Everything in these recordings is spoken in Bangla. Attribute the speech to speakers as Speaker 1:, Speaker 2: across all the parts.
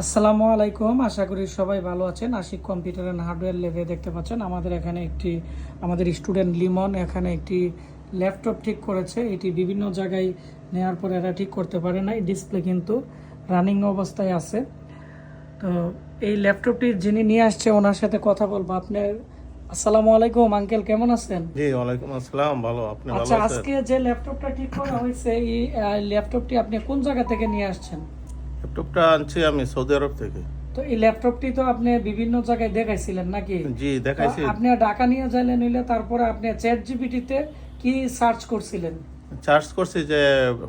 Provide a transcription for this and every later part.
Speaker 1: আসসালামু আলাইকুম। আশা করি সবাই ভালো আছেন। আশিক কম্পিউটার অ্যান্ড হার্ডওয়্যার লেভে দেখতে পাচ্ছেন। আমাদের এখানে একটি আমাদের স্টুডেন্ট লিমন এখানে একটি ল্যাপটপ ঠিক করেছে। এটি বিভিন্ন জায়গায় নেওয়ার পরে এরা ঠিক করতে পারে নাই। ডিসপ্লে কিন্তু রানিং অবস্থায় আছে। তো এই ল্যাপটপটি যিনি নিয়ে আসছে ওনার সাথে কথা বলব। আপনার আসসালামু আলাইকুম আঙ্কেল কেমন আছেন?
Speaker 2: জি ওয়ালাইকুম আসসালাম ভালো। আপনি ভালো
Speaker 1: আচ্ছা আজকে যে ল্যাপটপটা ঠিক করা হয়েছে এই ল্যাপটপটি আপনি কোন জায়গা থেকে নিয়ে আসছেন?
Speaker 2: ল্যাপটপটা আনছি আমি সৌদি আরব থেকে।
Speaker 1: তো এই ল্যাপটপটি তো আপনি বিভিন্ন জায়গায় দেখাইছিলেন নাকি?
Speaker 2: জি দেখাইছি।
Speaker 1: আপনি ঢাকা নিয়ে যাইলেন নিলে তারপরে আপনি চ্যাট জিপিটিতে কি সার্চ করছিলেন?
Speaker 2: চার্জ করছি যে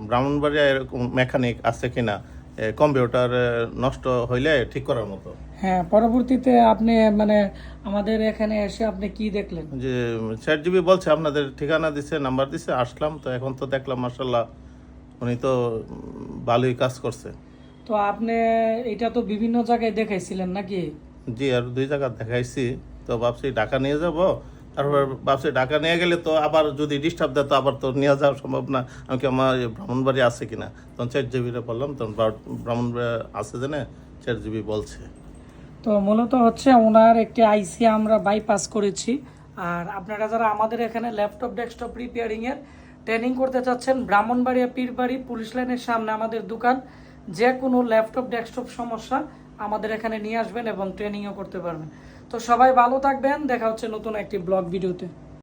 Speaker 2: ব্রাহ্মণবাড়িয়া এরকম মেকানিক আছে কিনা কম্পিউটার নষ্ট হইলে ঠিক করার মতো।
Speaker 1: হ্যাঁ পরবর্তীতে আপনি মানে আমাদের এখানে এসে আপনি কি দেখলেন?
Speaker 2: যে চ্যাট জিবি বলছে আপনাদের ঠিকানা দিছে নাম্বার দিছে আসলাম। তো এখন তো দেখলাম মার্শাল্লাহ উনি তো ভালোই কাজ করছে।
Speaker 1: তো আপনি এটা তো বিভিন্ন জায়গায় দেখাইছিলেন নাকি?
Speaker 2: জি আর দুই জায়গা দেখাইছি। তো ভাবছি ঢাকা নিয়ে যাব। তারপর ভাবছি ঢাকা নিয়ে গেলে তো আবার যদি ডিস্টার্ব দেয় তো আবার তো নিয়ে যাওয়া সম্ভব না। আমি কি আমার ব্রাহ্মণবাড়ি আছে কিনা? তখন চার জিবিটা বললাম তখন ব্রাহ্মণবাড়ি আছে জানে? চার জিবি বলছে।
Speaker 1: তো মূলত হচ্ছে ওনার একটি আইসি আমরা বাইপাস করেছি। আর আপনারা যারা আমাদের এখানে ল্যাপটপ ডেস্কটপ রিপেয়ারিংয়ের ট্রেনিং করতে চাচ্ছেন ব্রাহ্মণবাড়িয়া পীরবাড়ি পুলিশ লাইনের সামনে আমাদের দোকান যে কোনো ল্যাপটপ, ডেস্কটপ সমস্যা আমাদের এখানে নিয়ে আসবেন এবং ট্রেনিংও করতে পারবেন। তো সবাই ভালো থাকবেন, দেখা হচ্ছে নতুন একটি ব্লগ ভিডিওতে।